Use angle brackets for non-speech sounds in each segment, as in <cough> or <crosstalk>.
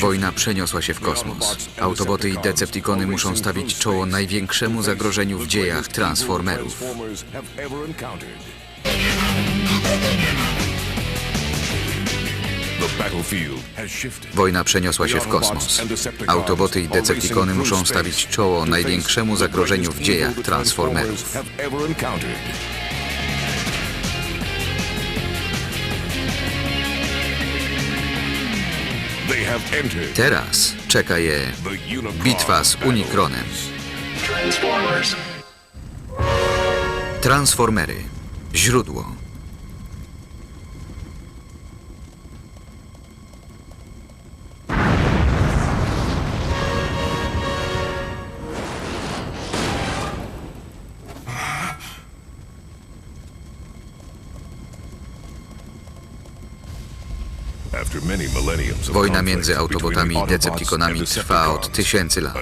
Wojna przeniosła się w kosmos. Autoboty i Decepticony muszą stawić czoło największemu zagrożeniu w dziejach Transformerów. Wojna przeniosła się w kosmos. Autoboty i Decepticony muszą stawić czoło największemu zagrożeniu w dziejach Transformerów. Teraz czeka je bitwa z Unikronem. Transformers. Transformery. Źródło. Wojna między Autobotami i Decepticonami trwa od tysięcy lat.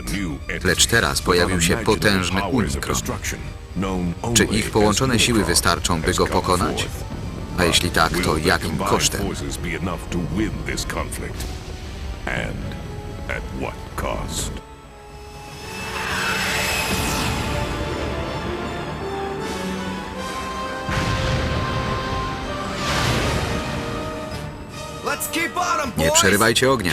Lecz teraz pojawił się potężny Unikron. Czy ich połączone siły wystarczą, by go pokonać? A jeśli tak, to jakim kosztem? And at what cost? Nie przerywajcie ognia.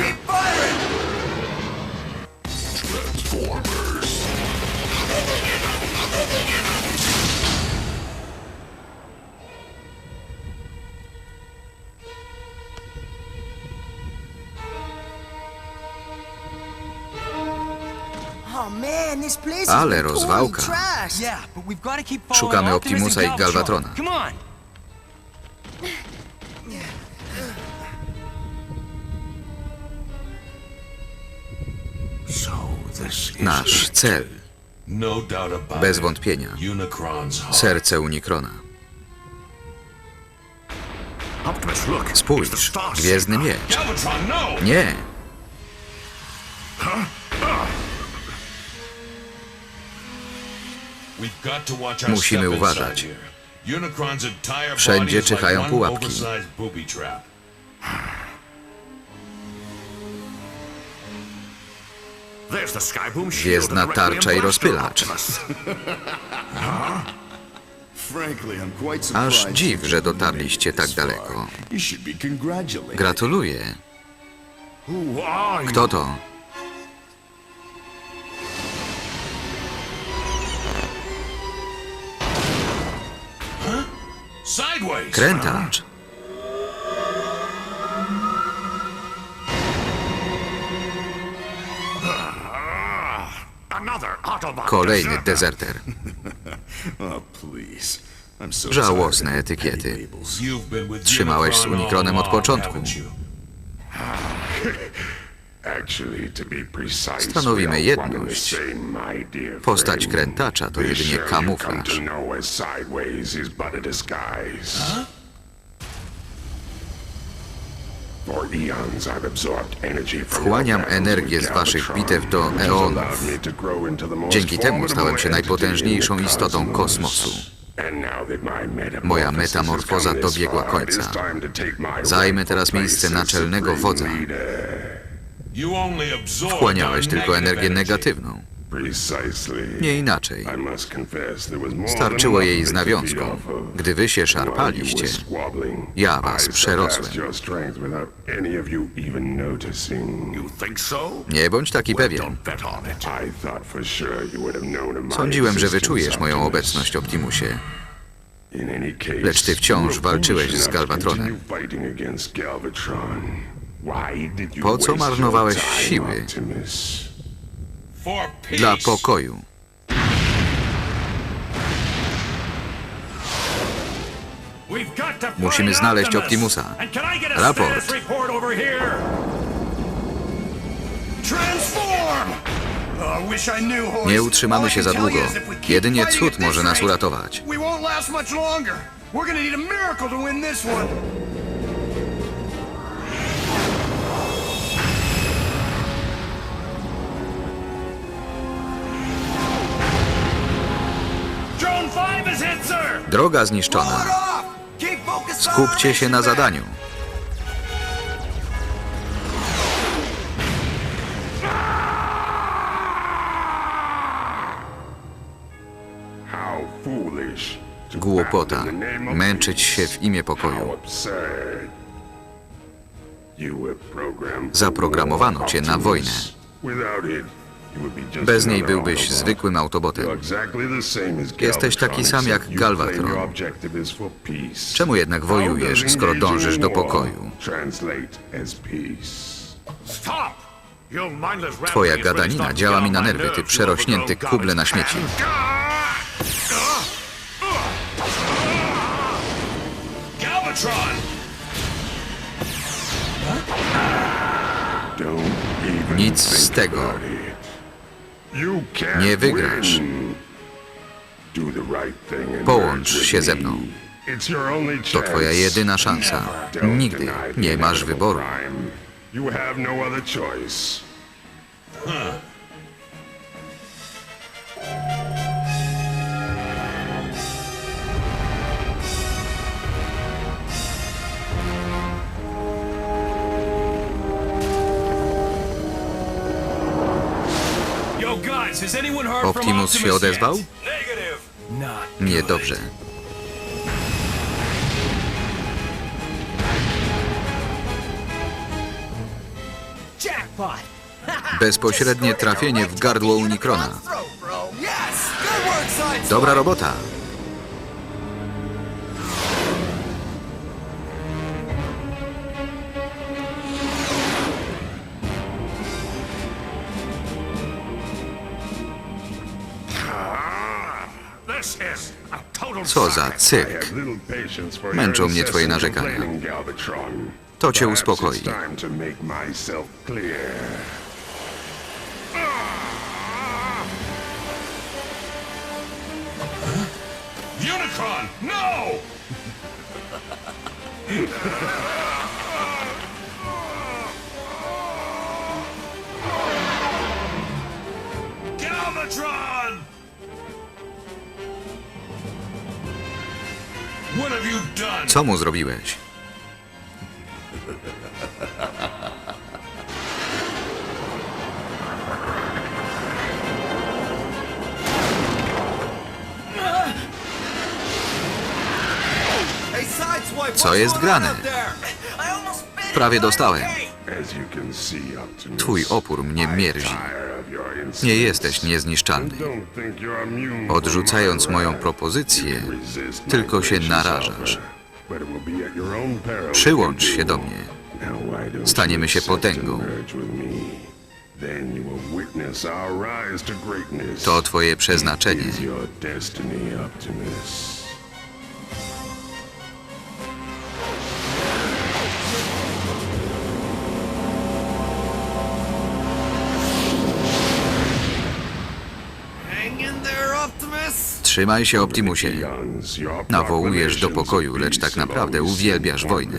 Oh Ale rozwałka. Szukamy Optimus Optimusa i. Galvatrona. Nasz cel, no bez wątpienia, serce Unikrona. Spójrz, Gwiezdny Miecz. No! Nie, Musimy uważać. Wszędzie czyhają pułapki. Gwiezdna tarcza i rozpylacz. <laughs> Aż dziw, że dotarliście tak daleko. Gratuluję. Kto to? Krętacz. Kolejny deserter. dezerter. <laughs> Oh, please. I'm so Żałosne etykiety. petty labels. You've been with Trzymałeś z Unikronem od along, początku. <sighs> Stanowimy jedność. Postać krętacza to jedynie kamuflaż. to Wchłaniam energię z waszych bitew do eonów. Dzięki temu stałem się najpotężniejszą istotą kosmosu. Moja metamorfoza dobiegła końca. Zajmę teraz miejsce naczelnego wodza. Wchłaniałeś tylko energię negatywną. Nie inaczej. Starczyło jej z nawiązką. Gdy wy się szarpaliście, ja was przerosłem. nie bądź taki pewien. Sądziłem, że wyczujesz moją obecność, Optimusie. Lecz ty wciąż walczyłeś z Galvatronem. Po co marnowałeś siły? Dla pokoju. Musimy znaleźć Optimusa. Raport. Raport. Nie utrzymamy się za długo. Jedynie cud może nas uratować. Droga zniszczona. Skupcie się na zadaniu. Głupota. Męczyć się w imię pokoju. Zaprogramowano cię na wojnę. Bez niej byłbyś zwykłym autobotem. Jesteś taki sam jak Galvatron. Czemu jednak wojujesz, skoro dążysz do pokoju? Twoja gadanina działa mi na nerwy, ty przerośnięty kuble na śmieci. Nic z tego. Nie wygrasz. win. Do the right thing and Połącz się ze mną. It's your only To twoja chance. jedyna szansa. Don't Nigdy nie masz wyboru. Optimus się odezwał? Niedobrze. Jackpot! <laughs> Bezpośrednie trafienie w gardło Unikrona. Dobra robota. Co za cyrk. Męczą mnie twoje narzekania. To cię uspokoi. Unicron! No! Galvatron! Co mu zrobiłeś? Hey, Sideswipe, Co jest grane? Prawie dostałem. okay. As you can see, Optimus, Twój opór mnie mierzi. Nie jesteś niezniszczalny. Odrzucając moją propozycję, tylko się narażasz. Przyłącz się do. mnie. Staniemy się potęgą. To twoje przeznaczenie. Trzymaj się, Optimusie. Nawołujesz do pokoju, lecz tak naprawdę uwielbiasz wojnę.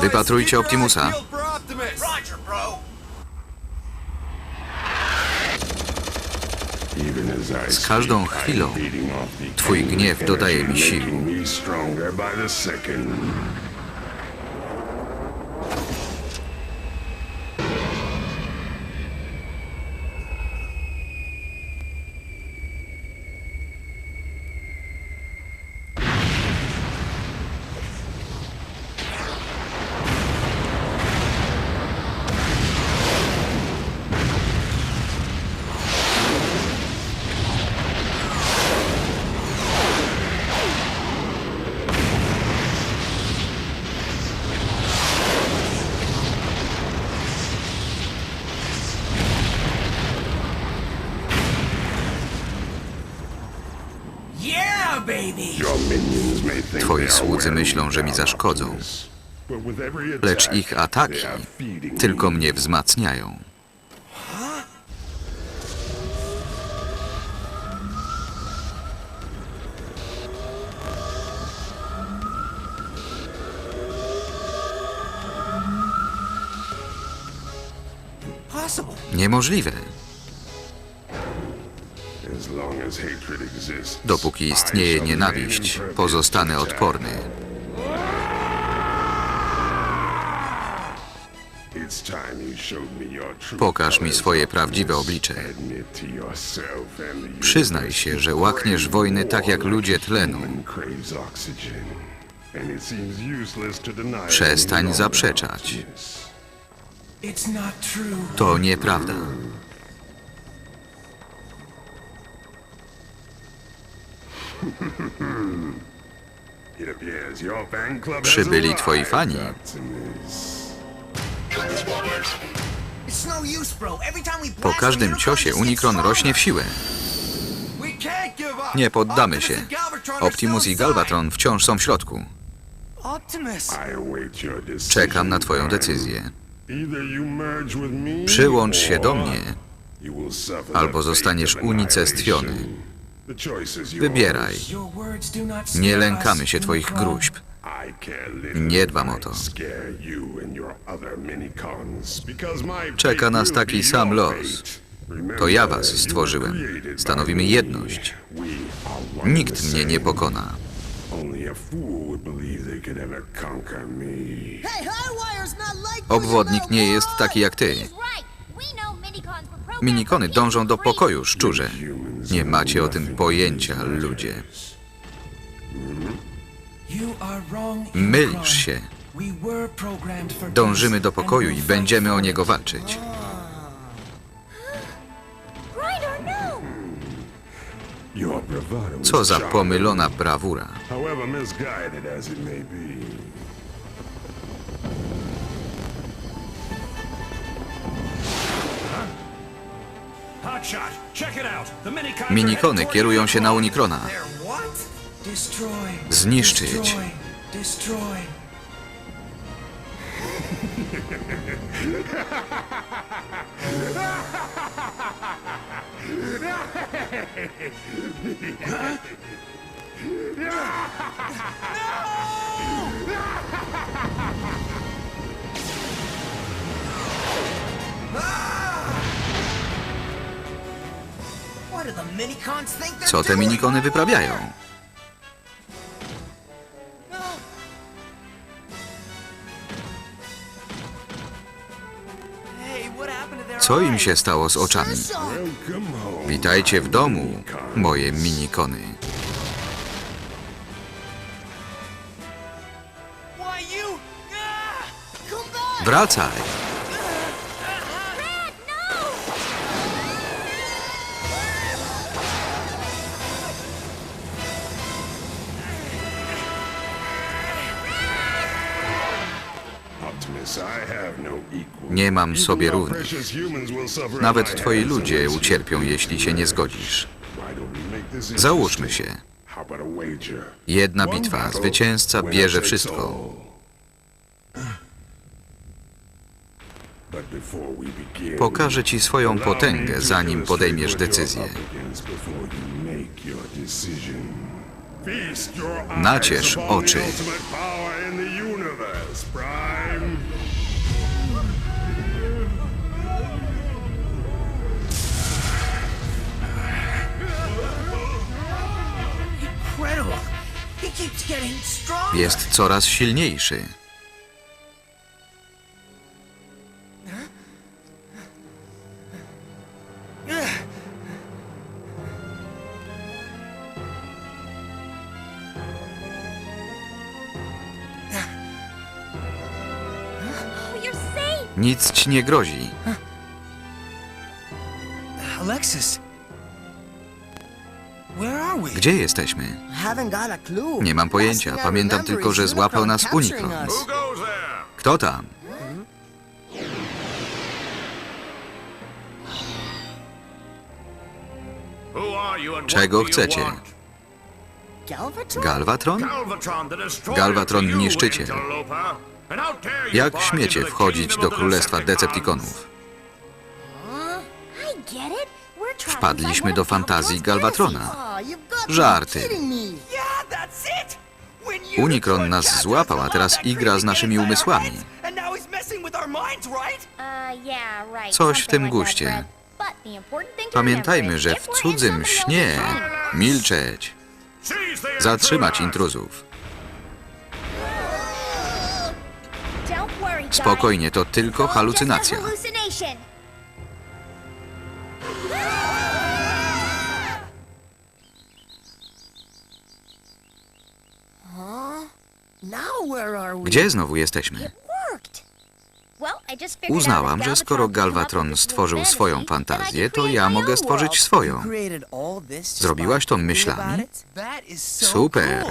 Wypatrujcie Optimusa. Z każdą chwilą Twój gniew dodaje mi sił. Twoi słudzy myślą, że mi zaszkodzą. Lecz ich ataki tylko mnie wzmacniają. Niemożliwe. Dopóki istnieje nienawiść, pozostanę to odporny. Pokaż mi swoje prawdziwe oblicze. To Przyznaj się, że łakniesz wojny tak jak ludzie tlenu. human craves oxygen. And Przybyli twoi fani. No Po każdym ciosie stronger. rośnie w siłę. Nie poddamy się. Optimus i. Galvatron wciąż są w środku. Czekam na twoją decyzję. Przyłącz się do mnie, albo zostaniesz unicestwiony. Wybieraj. Nie lękamy się twoich gruźb. Nie dbam o to. Czeka nas taki sam los. To ja was stworzyłem. Stanowimy jedność. Nikt mnie nie pokona. Obwodnik nie jest taki jak ty. Minikony dążą do pokoju, szczurze. Nie macie o tym pojęcia, ludzie. Mylisz się. Dążymy do pokoju i będziemy o niego walczyć. Co za pomylona brawura. Minikony kierują się na? Destroy. Zniszczyć. Destroy. <laughs> Co te minikony wyprawiają? Co im się stało z oczami? Witajcie w domu, moje minikony. Wracaj! Nie mam sobie równych. Nawet twoi ludzie ucierpią, jeśli się nie zgodzisz. Załóżmy się. Jedna bitwa, zwycięzca bierze wszystko. Pokażę ci swoją potęgę, zanim podejmiesz decyzję. up against Jest coraz silniejszy. Nic ci nie grozi. Alexis. Gdzie jesteśmy? Haven't got a clue. Nie mam pojęcia. Pamiętam tylko, że złapał nas Unicron. us. Who goes there? Kto tam? Who are you and what Czego do you chcecie? want? Galvatron? Galvatron? The destroyer Galvatron to you, niszczyciel. interloper. And how dare you Jak barge śmiecie into the wchodzić kingdom do of the królestwa? Decepticonów? Wpadliśmy do fantazji Galvatrona. Żarty. Unicron nas złapał, a teraz igra z naszymi umysłami. Uh. Coś w tym guście. Pamiętajmy, że w cudzym śnie milczeć, zatrzymać intruzów. Spokojnie, to tylko halucynacja. Gdzie znowu jesteśmy? Uznałam, że skoro Galvatron stworzył swoją fantazję, to ja mogę stworzyć swoją. Zrobiłaś to myślami? Super.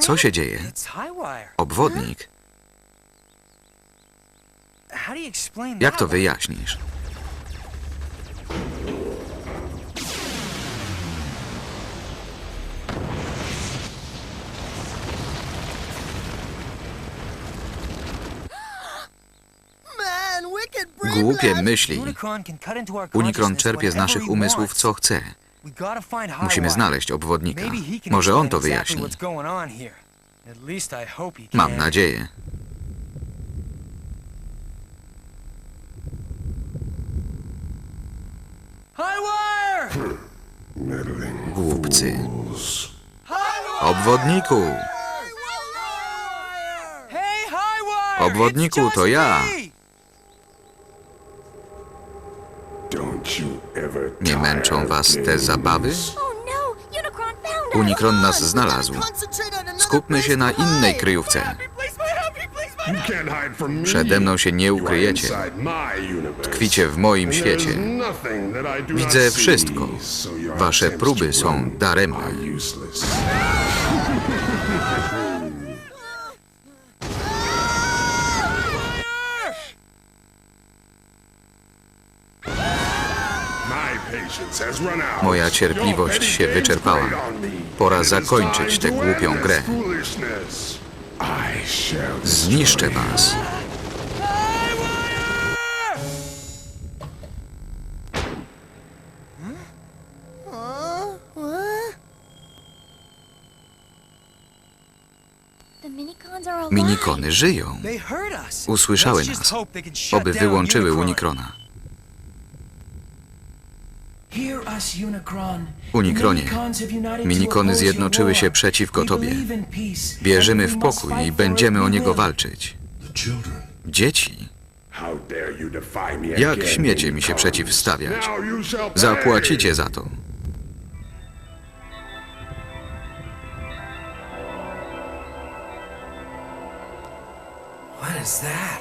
Co się dzieje? Obwodnik. Jak to wyjaśnisz? Głupie myśli. Unikron czerpie z naszych umysłów co chce. Musimy znaleźć obwodnika. Może on to wyjaśni. Mam nadzieję. Głupcy. Obwodniku! Obwodniku, to ja. Nie męczą was te games. Oh zabawy? no, Unicron found us. Unikron nas znalazł. Skupmy się na innej kryjówce. You can't hide from me. Przede mną się nie ukryjecie. inside my universe. Tkwicie w moim świecie. there's nothing that I do not Widzę wszystko. Wasze próby są daremne. <laughs> Moja cierpliwość się wyczerpała. Pora zakończyć tę głupią grę. Zniszczę was. Minikony żyją. Usłyszały nas. Oby wyłączyły. Unikrona. Unikronie, minikony zjednoczyły się przeciwko tobie. Wierzymy w pokój i będziemy o niego walczyć. Dzieci, jak śmiecie mi się przeciwstawiać? Zapłacicie za to.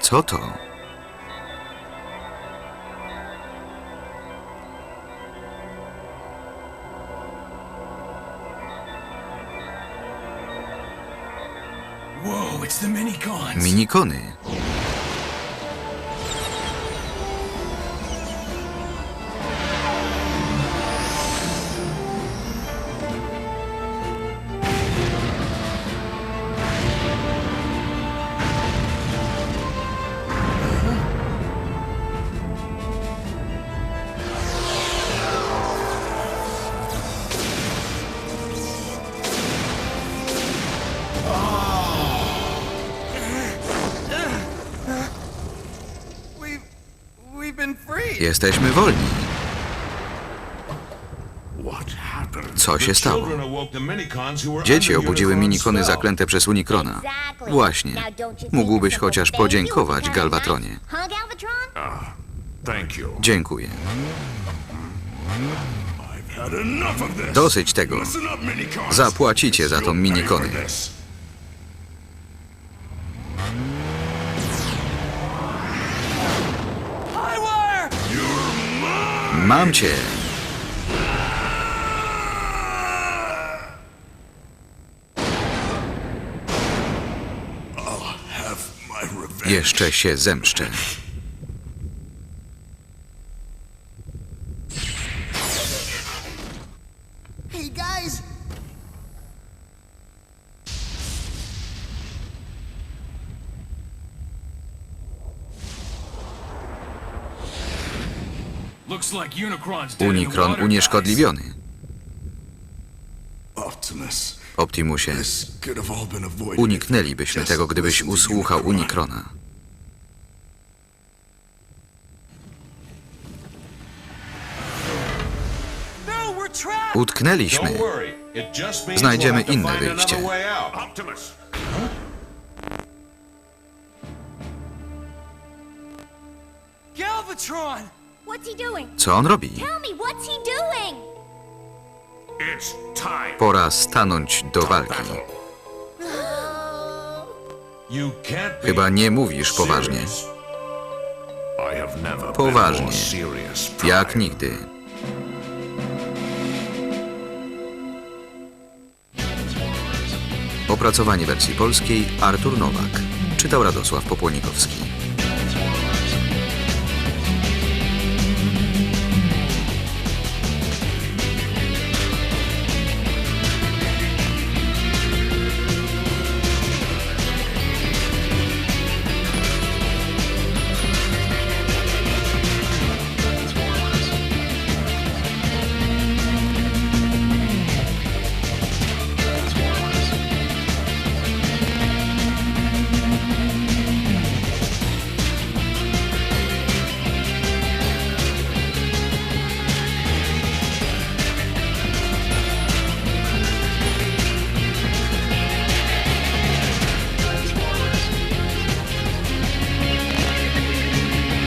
Co to? Minikony. Jesteśmy wolni. Co się stało? Dzieci obudziły minikony zaklęte przez Unikrona. Właśnie. Mógłbyś chociaż podziękować Galvatronie. you. Dziękuję. Dosyć tego. Zapłacicie za pay minikony. Mam cię. Jeszcze się zemszczę. Unikron unieszkodliwiony. Optimusie, uniknęlibyśmy tego, gdybyś usłuchał Unikrona. Utknęliśmy. Znajdziemy inne wyjście. Galvatron! Co on robi? Pora stanąć do walki. <gasps> You can't be Chyba nie mówisz poważnie. Poważnie. more serious. Jak nigdy. Opracowanie wersji polskiej Artur Nowak. Czytał Radosław Popłonikowski.